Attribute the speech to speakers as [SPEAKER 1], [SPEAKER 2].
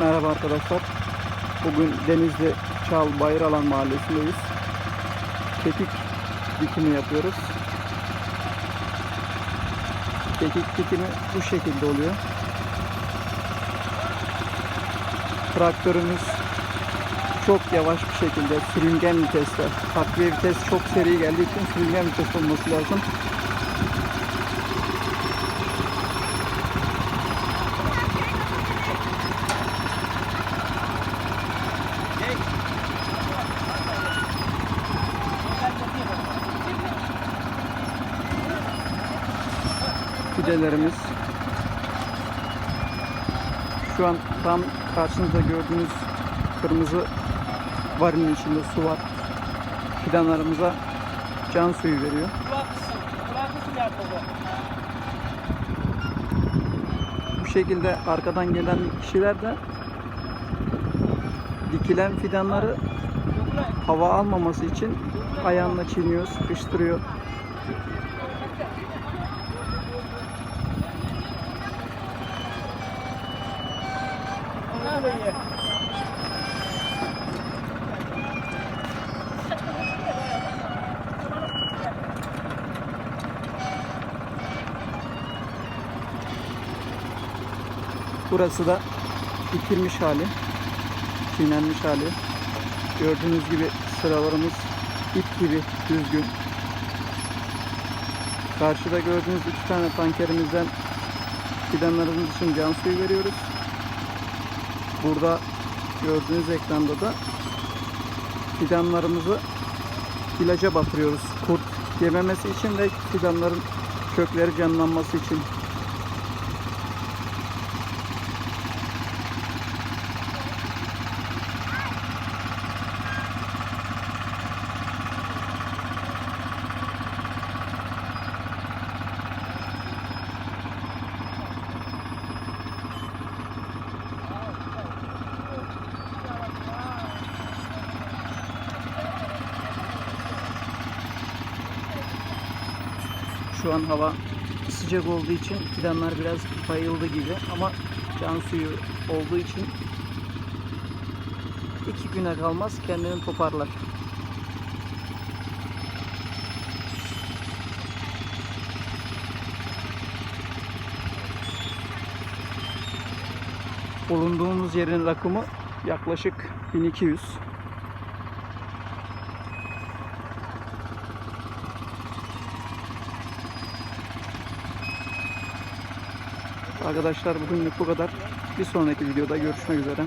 [SPEAKER 1] Merhaba arkadaşlar. Bugün Denizli Çal Bayralan Mahallesi'ndeyiz. Kekik dikimi yapıyoruz. Kekik dikimi bu şekilde oluyor. Traktörümüz çok yavaş bir şekilde sürüngen viteste. Takviye vites çok seri geldiği için sürüngen vites olması lazım. Fidelerimiz. Şu an tam karşınızda gördüğünüz kırmızı varilin içinde su var. Fidanlarımıza can suyu veriyor. Bu şekilde arkadan gelen kişiler de dikilen fidanları hava almaması için ayağına çiğniyor, sıkıştırıyor. Burası da dikilmiş hali, çiğnenmiş hali. Gördüğünüz gibi sıralarımız ip gibi düzgün. Karşıda gördüğünüz iki tane tankerimizden fidanlarımız için can suyu veriyoruz. Burada gördüğünüz ekranda da fidanlarımızı ilaca batırıyoruz. Kurt yememesi için ve fidanların kökleri canlanması için. Şu an hava sıcak olduğu için fidanlar biraz bayıldı gibi ama can suyu olduğu için iki güne kalmaz kendini toparlar. Bulunduğumuz yerin rakımı yaklaşık 1200. Arkadaşlar bugünlük bu kadar. Bir sonraki videoda görüşmek üzere.